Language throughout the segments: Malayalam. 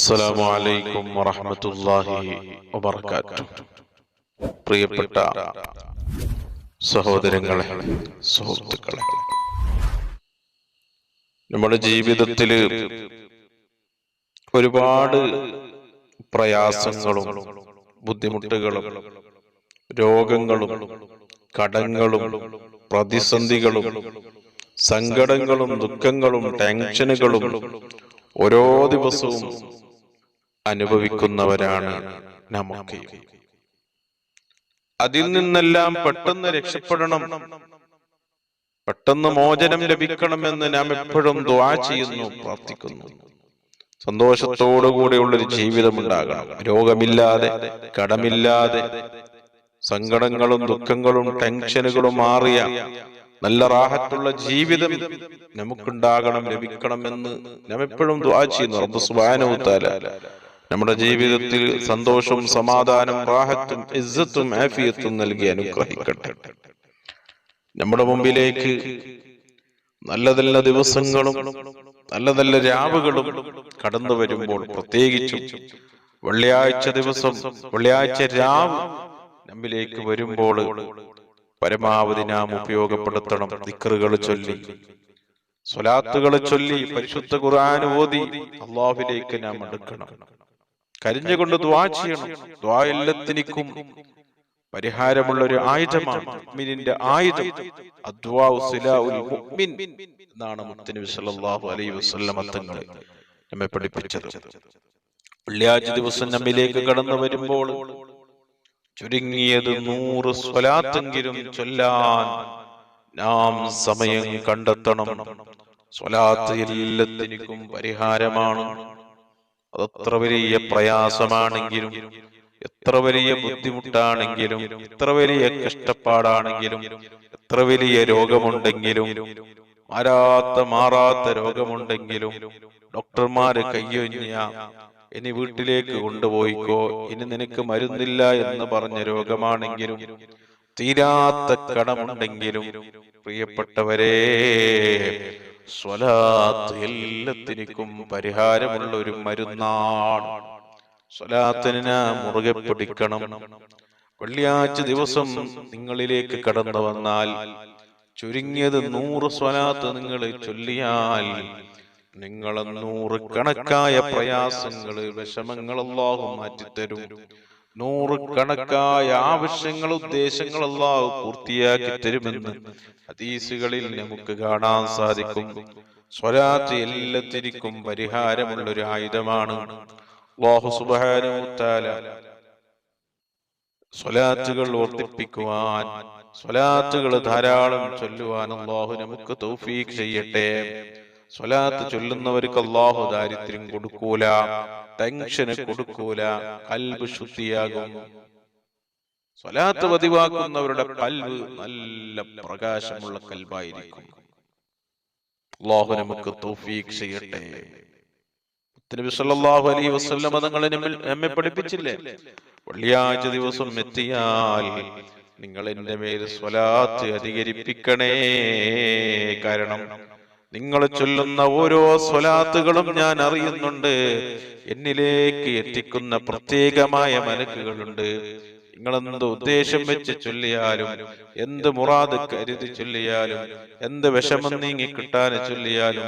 അസ്സലാമു അലൈക്കും വറഹ്മത്തുള്ളാഹി വബറകാതുഹു. പ്രിയപ്പെട്ട സഹോദരങ്ങളെ സുഹൃത്തുക്കളെ നമ്മുടെ ജീവിതത്തിൽ ഒരുപാട് പ്രയാസങ്ങളും ബുദ്ധിമുട്ടുകളും രോഗങ്ങളും കടങ്ങളും പ്രതിസന്ധികളും സങ്കടങ്ങളും ദുഃഖങ്ങളും ടെൻഷനുകളും ഓരോ ദിവസവും അനുഭവിക്കുന്നവരാണ് നമുക്ക്. അതിൽ നിന്നെല്ലാം പെട്ടെന്ന് രക്ഷപ്പെടണം. പെട്ടെന്ന് മോചനം ലഭിക്കണമെന്ന് നാം എപ്പോഴും ദ്വാ ചെയ്യുന്നു പ്രാർത്ഥിക്കുന്നു. സന്തോഷത്തോടുകൂടിയുള്ളൊരു ജീവിതം ഉണ്ടാകണം രോഗമില്ലാതെ കടമില്ലാതെ സങ്കടങ്ങളും ദുഃഖങ്ങളും ടെൻഷനുകളും മാറിയ നല്ല റാഹത്തുള്ള ജീവിതം നമുക്കുണ്ടാകണം ലഭിക്കണമെന്ന് നാം എപ്പോഴും ദ്വാ ചെയ്യുന്നു. റബ്ബ് സുബ്ഹാനഹു തആല നമ്മുടെ ജീവിതത്തിൽ സന്തോഷവും സമാധാനം റാഹത്തും ഇസ്സത്തും ആഫിയത്തും നൽകി അനുഗ്രഹിക്കട്ടെ. നമ്മുടെ മുമ്പിലേക്ക് നല്ല നല്ല ദിവസങ്ങളും നല്ല നല്ല രാവുകളും കടന്നു വരുമ്പോൾ പ്രത്യേകിച്ചും വെള്ളിയാഴ്ച ദിവസം വെള്ളിയാഴ്ച രാവ് നമ്മിലേക്ക് വരുമ്പോൾ പരമാവധി നാം ഉപയോഗപ്പെടുത്തണം ദിക്റുകൾ ചൊല്ലി സ്വലാത്തുകൾ ചൊല്ലി പരിശുദ്ധ ഖുർആൻ ഓതി അള്ളാഹുവിലേക്ക് നാം അടുക്കണം. കരിഞ്ഞുകൊണ്ട് ദ്വാ ചെയ്യണം. ദ്വാ എല്ലാത്തിനും പരിഹാരമുള്ള ഒരു ആയുധമാണ് മുഅ്മിനിന്റെ ആയുധം. അദ്വാഉ സിലാഉൽ മുഅ്മിൻ എന്നാണ് മുത്തനബി സല്ലല്ലാഹു അലൈഹി വസല്ലമ തങ്ങൾ നമ്മെ പഠിപ്പിച്ചത്. വെള്ളിയാഴ്ച ദിവസം നമ്മിലേക്ക് കടന്നു വരുമ്പോൾ ചുരുങ്ങിയത് നൂറ് സ്വലാത്തെങ്കിലും ചൊല്ലാൻ നാം സമയം കണ്ടെത്തണം. സ്വലാത്ത് എല്ലാത്തിനും പരിഹാരമാണ്. അതത്ര വലിയ പ്രയാസമാണെങ്കിലും എത്ര വലിയ ബുദ്ധിമുട്ടാണെങ്കിലും എത്ര വലിയ കഷ്ടപ്പാടാണെങ്കിലും എത്ര വലിയ രോഗമുണ്ടെങ്കിലും മാറാത്ത മാറാത്ത രോഗമുണ്ടെങ്കിലും ഡോക്ടർമാര് കയ്യൊഞ്ഞ ഇനി വീട്ടിലേക്ക് കൊണ്ടുപോയിക്കോ ഇനി നിനക്ക് മരുന്നില്ല എന്ന് പറഞ്ഞ രോഗമാണെങ്കിലും തീരാത്ത കടമുണ്ടെങ്കിലും പ്രിയപ്പെട്ടവരെ സ്വലാത്ത് എല്ലാത്തിനും പരിഹാരമുള്ള ഒരു മരുന്നാണ്. സ്വലാത്തിന് മുറുകെ പിടിക്കണം. വെള്ളിയാഴ്ച ദിവസം നിങ്ങളിലേക്ക് കടന്നു വന്നാൽ ചുരുങ്ങിയത് നൂറ് സ്വലാത്ത് നിങ്ങൾ ചൊല്ലിയാൽ നിങ്ങളെ നൂറ് കണക്കായ പ്രയാസങ്ങൾ വിഷമങ്ങൾ അല്ലാഹു മാറ്റിത്തരും. നൂറ് കണക്കായ ആവശ്യങ്ങൾ ഉദ്ദേശങ്ങൾ അല്ലാഹു പൂർത്തിയാക്കി തരുമെന്ന് ഹദീസുകളിൽ നമുക്ക് കാണാൻ സാധിക്കും. സ്വലാത്ത് എല്ലാത്തിനും പരിഹാരമുള്ള ഒരു ആയുധമാണ് വതആല സ്വലാത്തുകൾ വർദ്ധിപ്പിക്കുവാൻ സ്വലാത്തുകൾ ധാരാളം ചൊല്ലുവാൻ അള്ളാഹു നമുക്ക് തൗഫീഖ് ചെയ്യട്ടെ. സ്വലാത്ത് ചൊല്ലുന്നവർക്ക് അള്ളാഹു ദാരിദ്ര്യം കൊടുക്കൂല. ടെൻഷന് കൊടുക്കൂല. കൽബ് ശുദ്ധിയാകും. സ്വലാത്ത് പതിവാക്കുന്നവരുടെ കൽവ് നല്ല പ്രകാശമുള്ള കൽബായിരിക്കും. അള്ളാഹു നമുക്ക് തൗഫീഖ് ചെയ്യട്ടെ. നബി സല്ലല്ലാഹു അലൈഹി വസല്ലം തങ്ങളെ നമ്മെ പഠിപ്പിച്ചില്ലേ? വെള്ളിയാഴ്ച ദിവസം എത്തിയാൽ നിങ്ങൾ എന്റെ മേൽ സ്വലാത്ത് അധികരിപ്പിക്കണേ. കാരണം നിങ്ങൾ ചൊല്ലുന്ന ഓരോ സ്വലാത്തുകളും ഞാൻ അറിയുന്നുണ്ട്. എന്നിലേക്ക് എത്തിക്കുന്ന പ്രത്യേകമായ മലക്കുകളുണ്ട് നിങ്ങൾ എന്ത് ഉദ്ദേശം വെച്ച് ചൊല്ലിയാലും എന്ത് മുറാദ് കരുതി ചൊല്ലിയാലും എന്ത് വിഷമം നീങ്ങി കിട്ടാന് ചൊല്ലിയാലും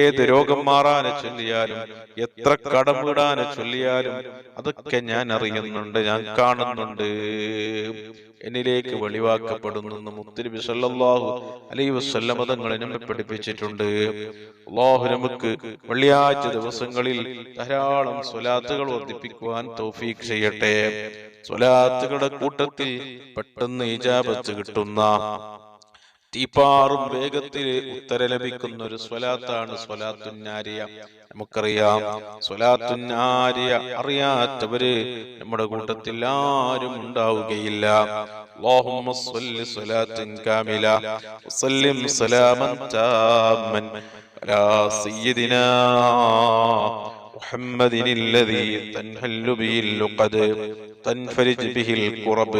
ഏത് രോഗം മാറാന് ചൊല്ലിയാലും എത്ര കടമിടാന് ചൊല്ലിയാലും അതൊക്കെ ഞാൻ അറിയുന്നുണ്ട് ഞാൻ കാണുന്നുണ്ട്. എന്നിലേക്ക് വെളിവാക്കപ്പെടുന്നു മുത്തിരി സല്ലല്ലാഹു അലൈ വസല്ലമ തങ്ങളെ നമ്മെ പഠിപ്പിച്ചിട്ടുണ്ട്. അള്ളാഹു നമുക്ക് വെള്ളിയാഴ്ച ദിവസങ്ങളിൽ ധാരാളം സ്വലാത്തുകൾ വർദ്ധിപ്പിക്കുവാൻ തൗഫീഖ് ചെയ്യട്ടെ. സ്വലാത്തുകളുടെ കൂട്ടത്തിൽ പെട്ടെന്ന് ഇജാബത്ത് കിട്ടുന്ന തീപ്പാറും വേഗത്തിൽ ഉത്തര ലഭിക്കുന്ന ഒരു സ്വലാത്താണ് സ്വലാത്തുന്നാരിയ നമുക്കറിയാം സ്വലാത്തുന്നാരിയ അറിയാത്തവര് നമ്മുടെ കൂട്ടത്തിൽ ആരും ഉണ്ടാവുകയില്ല اللهم صل صلاة كاملة وسلم سلاما تاما على سيدنا محمد الذي تنحل به اللقد تنفرج به الكرب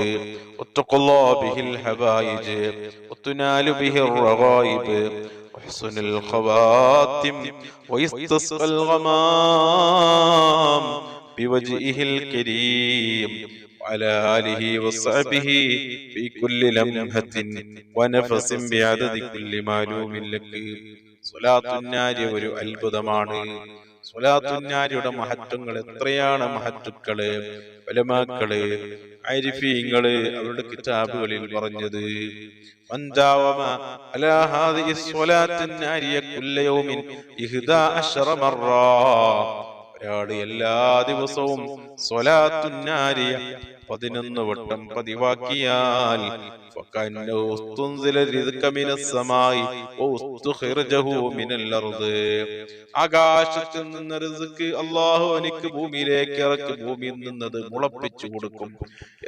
وتقضى به الحبائج وتنال به الرغائب وحسن الخواتم ويستسقى الغمام بوجهه الكريم وعلى آله وصحبه في كل لمحة ونفس بعدد كل معلوم لك സ്വലാത്തുന്നാരി ഒരു അത്ഭുതമാണ് സ്വലാത്തുന്നാരിയുടെ മഹത്വങ്ങൾ എത്രയാണ് മഹത്വക്കൾ? വലമാക്കൾ അരിഫീങ്ങൾ അവരുടെ കിതാബുകളിൽ പറഞ്ഞത് ഒരാൾ എല്ലാ ദിവസവും സ്വലാത്തുന്നാരിയ പതിനൊന്ന് വട്ടം പതിവാക്കിയാൽ ആകാശത്തിൽ നിന്ന് ഋസുക്ക് അള്ളാഹു എനിക്ക് ഭൂമിയിലേക്ക് ഇറക്കി ഭൂമിയിൽ നിന്നത് മുളപ്പിച്ചു കൊടുക്കും.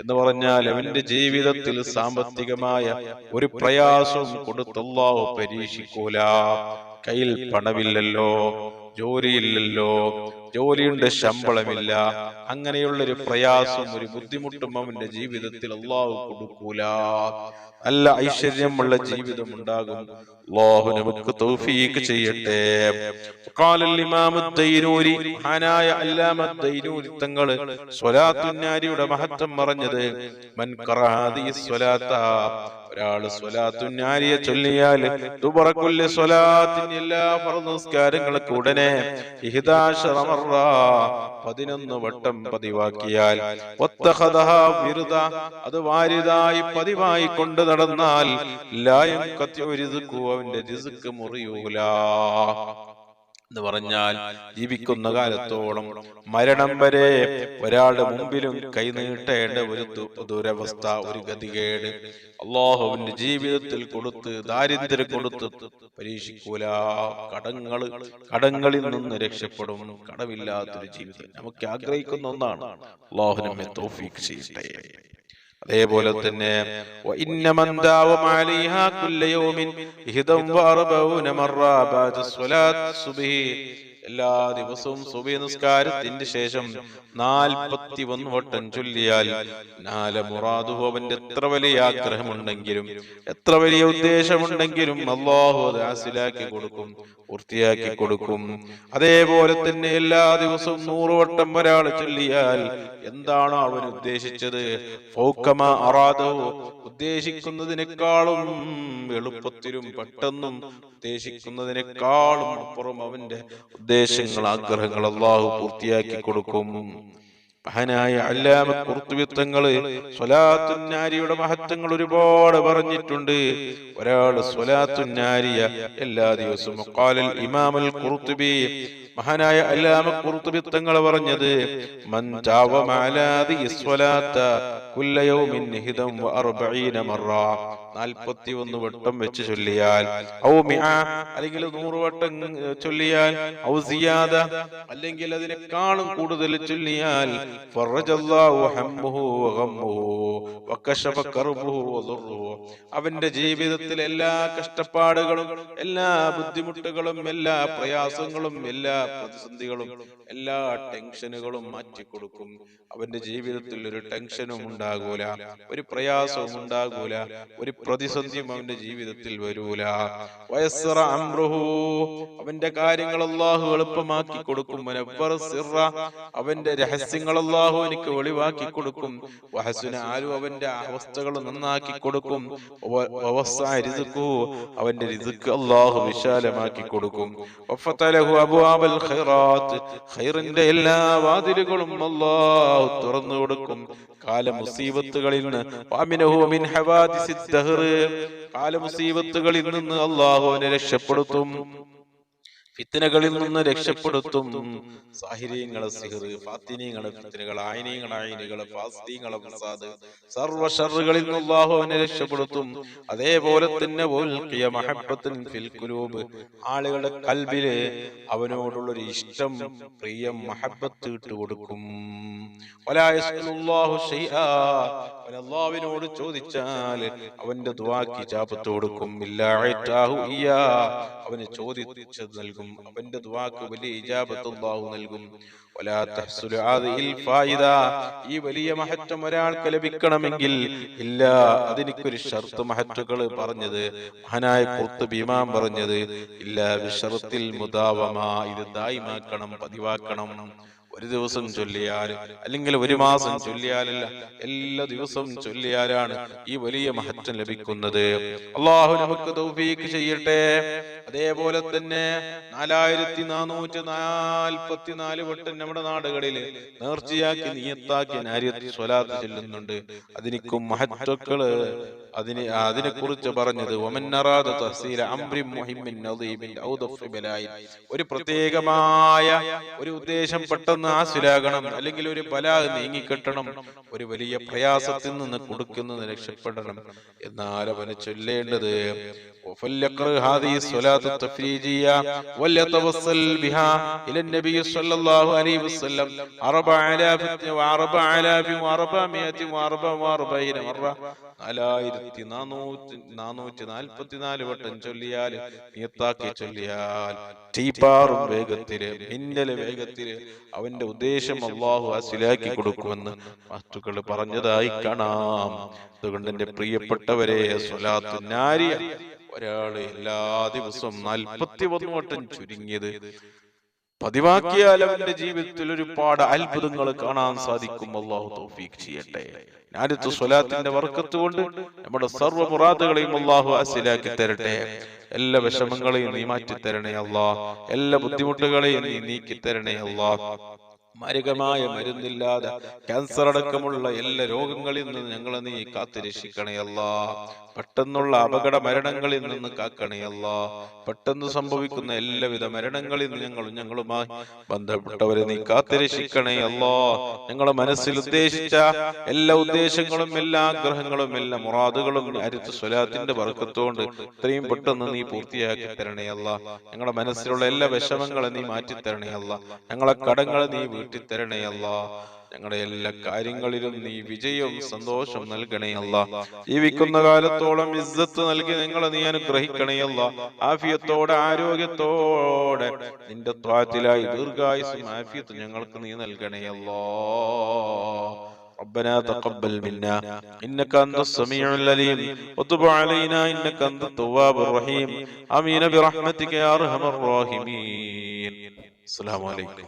എന്ന് പറഞ്ഞാൽ അവന്റെ ജീവിതത്തിൽ സാമ്പത്തികമായ ഒരു പ്രയാസവും കൊടുത്തല്ലാഹു പരീക്ഷിക്കൂല. കയ്യിൽ പണമില്ലല്ലോ ജോലിയില്ലല്ലോ ജോലിയുണ്ട് ശമ്പളമില്ല അങ്ങനെയുള്ളൊരു പ്രയാസം ഒരു ബുദ്ധിമുട്ടും അവന്റെ ജീവിതത്തിൽ അള്ളാഹു കൊടുക്കൂല നല്ല ഐശ്വര്യമുള്ള ജീവിതം ഉണ്ടാകും അള്ളാഹു നമുക്ക് തൗഫീഖ് ചെയ്യട്ടെ قال الإمام الدينوري മഹാനായ അല്ലാമ ദൈനൂരി തങ്ങള് സ്വലാത്തുന്നാരിയുടെ മഹത്വം പറഞ്ഞത് മൻ ഖറഹാദി സ്വലാത്ത ഒരാൾ സ്വലാത്തുന്നാരിയെ ചൊല്ലിയാൽ തുബറക്കുല്ലി സ്വലാത്തിന് എല്ലാ ഫർദ് നിസ്കാരങ്ങൾക്ക് ഉടനെ പതിനൊന്ന് വട്ടം പതിവാക്കിയാൽ വിരുദ അത് വാരിതായി പതിവായി കൊണ്ട് നടന്നാൽ ലായം കത്തി അവന്റെ റിസ്ക് മുറിയൂല. എന്ന് പറഞ്ഞാൽ ജീവിക്കുന്ന കാലത്തോളം മരണം വരെ ഒരാളുടെ മുമ്പിലും കൈനീട്ടേണ്ട ഒരു ദുരവസ്ഥ ഒരു ഗതികേട്. അള്ളാഹുവിന്റെ ജീവിതത്തിൽ കൊടുത്ത് ദാരിദ്ര്യം കൊടുത്ത് പരീക്ഷിക്കൂല. കടങ്ങൾ കടങ്ങളിൽ നിന്ന് രക്ഷപ്പെടും. കടമില്ലാത്തൊരു ജീവിതം. നമുക്ക് ആഗ്രഹിക്കുന്ന ഒന്നാണ്. അള്ളാഹു നമ്മെ തൗഫീഖ് ചെയ്യട്ടെ. അതേപോലെ തന്നെ എല്ലാ ദിവസവും സുബി നിസ്കാരത്തിന്റെ ശേഷം നാൽപ്പത്തി ഒന്ന് വട്ടം ചൊല്ലിയാൽ നാല മുറാദു അവന്റെ എത്ര വലിയ ആഗ്രഹമുണ്ടെങ്കിലും എത്ര വലിയ ഉദ്ദേശമുണ്ടെങ്കിലും അള്ളാഹു അത് ഹാസിലാക്കി കൊടുക്കും. പൂർത്തിയാക്കി കൊടുക്കും. അതേപോലെ തന്നെ എല്ലാ ദിവസവും നൂറ് വട്ടം ഒരാൾ ചൊല്ലിയാൽ. എന്താണ് അവൻ ഉദ്ദേശിച്ചത്? ഫൗക്കമ ഉദ്ദേശിക്കുന്നതിനേക്കാളും എളുപ്പത്തിലും പെട്ടെന്നും ഉദ്ദേശിക്കുന്നതിനേക്കാളും അപ്പുറം അവന്റെ ഉദ്ദേശങ്ങൾ ആഗ്രഹങ്ങൾ അള്ളാഹു പൂർത്തിയാക്കി കൊടുക്കും. മഹാനായ അല്ലാമ കുർത്തുവിത്തങ്ങൾ സ്വലാത്തുന്നാരിയുടെ മഹത്വങ്ങൾ ഒരുപാട് പറഞ്ഞിട്ടുണ്ട്. ഒരാൾ സ്വലാത്തുന്നാരിയ എല്ലാ ദിവസവും. ഇമാമൽ കുർത്തുബി മഹാനായ അല്ലാമ കുർത്തുബി തങ്ങൾ പറഞ്ഞത് 41 വട്ടം വെച്ച് ചൊല്ലിയാൽ ഔ മിആ അല്ലെങ്കിൽ 100 വട്ടം ചൊല്ലിയാൽ ഔ സിയാദ അല്ലെങ്കിൽ അതിനേക്കാളും കൂടുതൽ ചൊല്ലിയാൽ ഫറജല്ലാഹു ഹമ്മുഹു വ ഗമ്മുഹു വകശഫ കർബുഹു ദുർഹു അവന്റെ ജീവിതത്തിലെ എല്ലാ കഷ്ടപ്പാടുകളും എല്ലാ ബുദ്ധിമുട്ടുകളും എല്ലാ പ്രയാസങ്ങളും എല്ലാ പ്രതിസന്ധികളും എല്ലാ ടെൻഷനുകളും മാറ്റിക്കൊടുക്കും. അവന്റെ ജീവിതത്തിൽ ഒരു ടെൻഷനും ഉണ്ടാകൂല ഒരു പ്രയാസവും ഉണ്ടാകൂല ഒരു പ്രതിസന്ധിയും അവന്റെ ജീവിതത്തിൽ വരൂല. വയസ്സറ അമ്രുഹു അവന്റെ കാര്യങ്ങൾ അള്ളാഹു എളുപ്പമാക്കി കൊടുക്കും. അവന്റെ രഹസ്യങ്ങൾ അള്ളാഹു എനിക്ക് ഒളിവാക്കി കൊടുക്കും. വഹസുന ആരും അവന്റെ അവസ്ഥകൾ നന്നാക്കി കൊടുക്കും. അവന്റെ അള്ളാഹു വിശാലമാക്കി കൊടുക്കും. ഖൈറാത്ത് ഖൈറിന്റെ എല്ലാ വാതിലുകളും അള്ളാഹു തുറന്നു കൊടുക്കും. കാല മുസീബത്തുകളിൽ നിന്ന് വാമിനഹു മിൻ ഹവാദിസി ദഹ്ർ കാല മുസീബത്തുകളിൽ നിന്ന് അല്ലാഹു അവനെ രക്ഷപ്പെടുത്തും. ഫിത്തനകളിൽ നിന്ന് രക്ഷപ്പെടുത്തും. സാഹിര്യങ്ങളെ സിഹർ ഫാത്തിനീങ്ങളെ ഫിത്തനകൾ ആയിനീങ്ങളെ ആയിനികളെ ഫാസ്തീങ്ങളെ ഫസാദ്. സർവ ഷറുകളിൽ നിന്ന് അല്ലാഹു അവനെ രക്ഷപ്പെടുത്തും. അതേപോലെ തന്നെ ഉൽഖിയ മഹബത്തിൻ ഫിൽ ഖുലൂബ്. ആളുകളുടെ കൽബിൽ അവനോടുള്ള ഒരു ഇഷ്ടം പ്രിയം മഹബത്ത് ഇട്ട് കൊടുക്കും. അവൻ ചോദിച്ചാൽ അവന്റെ ദുആക്ക് ഇജാബത്ത് കൊടുക്കും. അവന് ചോദിച്ചത് നൽകും. അവന്റെ ദുവാക്ക് വലിയ ഇജാബത്ത് അല്ലാഹു നൽകും ഈ വലിയ മഹത്വം ഒരാൾക്ക് ലഭിക്കണമെങ്കിൽ ഇല്ല. അതിനിക്കൊരു ഷർത്ത് മഹറ്റുകൾ പറഞ്ഞത്. മഹാനായ ഖുർത്തുബി ഭീമാൻ പറഞ്ഞത് ഇല്ല ബിഷറത്തിൽ മുതാവമാ ഇത് ദായിമാക്കണം പതിവാക്കണം. ഒരു ദിവസം ചൊല്ലിയാൽ അല്ലെങ്കിൽ ഒരു മാസം ചൊല്ലിയാലല്ല എല്ലാ ദിവസവും ചൊല്ലിയാലാണ് ഈ വലിയ മഹത്വം ലഭിക്കുന്നത്. അള്ളാഹു നമുക്ക് തൗഫീക്ക് ചെയ്യട്ടെ. അതേപോലെ തന്നെ നാലായിരത്തി നാനൂറ്റി നാൽപ്പത്തിനാല് വട്ടം നമ്മുടെ നാടുകളിൽ നേർച്ചയാക്കി നിയത്താക്കി നാര്യത്ത് സ്വലാത്ത് ചെല്ലുന്നുണ്ട്. അതിനിക്കും മഹത്വക്കൾ അതിനെ അതിനെ കുറിച്ച് പറഞ്ഞത് ഒരു പ്രത്യേകമായ ഒരു ഉദ്ദേശം പെട്ടെന്ന് നാശിലാകണം അല്ലെങ്കിൽ ഒരു ബലാഹ് നീങ്ങിക്കിട്ടണം ഒരു വലിയ പ്രയാസത്തിൽ നിന്ന് കൊടുക്കുന്നത് രക്ഷപ്പെടണം. എന്നാൽ അവനെ ചൊല്ലേണ്ടത് ഒരു നാലായിരത്തി നാനൂറ്റി നാനൂറ്റി നാൽപ്പത്തിനാല് വട്ടം ചൊല്ലിയാൽ നീത്താക്കി ചൊല്ലിയാൽ ടീപ്പാറും വേഗത്തിൽ മിന്നൽ വേഗത്തിൽ അവന്റെ ഉദ്ദേശം അള്ളാഹു അസിലാക്കി കൊടുക്കുമെന്ന് വസ്തുക്കൾ പറഞ്ഞതായി കാണാം. അതുകൊണ്ട് എന്റെ പ്രിയപ്പെട്ടവരെ സ്വലാത്തു ഒരാൾ എല്ലാ ദിവസവും നാൽപ്പത്തി ഒന്ന് വട്ടം ചുരുങ്ങിയത് പതിവാക്കിയാൽ അവന്റെ ജീവിതത്തിൽ ഒരുപാട് അത്ഭുതങ്ങൾ കാണാൻ സാധിക്കും. അള്ളാഹു തൗഫീഖ് ചെയ്യട്ടെ. ഞാനിത്ത് സ്വലാത്തിന്റെ വർക്കത്ത് കൊണ്ട് നമ്മുടെ സർവ മുറാദുകളെയും അള്ളാഹു അസിലാക്കി തരട്ടെ. എല്ലാ വിഷമങ്ങളെയും നീ മാറ്റി തരണേ അല്ലാ. എല്ലാ ബുദ്ധിമുട്ടുകളെയും നീ നീക്കി തരണേ അല്ലാ. മാരകമായ മരുന്നില്ലാതെ ക്യാൻസർ അടക്കമുള്ള എല്ലാ രോഗങ്ങളിൽ നിന്ന് ഞങ്ങളെ നീ കാത്തു രക്ഷിക്കണേ അല്ലാ. പെട്ടെന്നുള്ള അപകട മരണങ്ങളിൽ നിന്ന് കാക്കണേ അല്ലാ. പെട്ടെന്ന് സംഭവിക്കുന്ന എല്ലാവിധ മരണങ്ങളിൽ നിന്ന് ഞങ്ങളും ഞങ്ങളുമായി ബന്ധപ്പെട്ടവരെ നീ കാത്തു രക്ഷിക്കണേ അല്ലാ. ഞങ്ങളെ മനസ്സിൽ ഉദ്ദേശിച്ച എല്ലാ ഉദ്ദേശങ്ങളും എല്ലാ ആഗ്രഹങ്ങളും എല്ലാ മുറാദുകളും അരുത്ത് സ്വലാത്തിന്റെ വർക്കത്തോണ്ട് ഇത്രയും പെട്ടെന്ന് നീ പൂർത്തിയാക്കി തരണേ അല്ല. ഞങ്ങളുടെ മനസ്സിലുള്ള എല്ലാ വിഷമങ്ങളും നീ മാറ്റി തരണേ അല്ല. ഞങ്ങളെ കടങ്ങളെ നീ വീട്ടി തരണേ അല്ല. ഞങ്ങളുടെ എല്ലാ കാര്യങ്ങളിലും നീ വിജയവും സന്തോഷം നൽകണേ അല്ല ജീവിക്കുന്ന കാലത്തോളം ഇസ്സത്ത് നൽകി നിങ്ങളെ നീ അനുഗ്രഹിക്കണേ അല്ല ആഫിയത്തോടെ ആരോഗ്യത്തോടെ നിന്റെ ത്വാത്തിലായി ദീർഘായുസും ആഫിയത്തും ഞങ്ങൾക്ക് നീ നൽകണേ അല്ലാ ربنا تقبل منا إنك أنت السميع العليم وتب علينا إنك أنت التواب الرحيم آمين برحمتك يا أرحم الراحمين السلام عليكم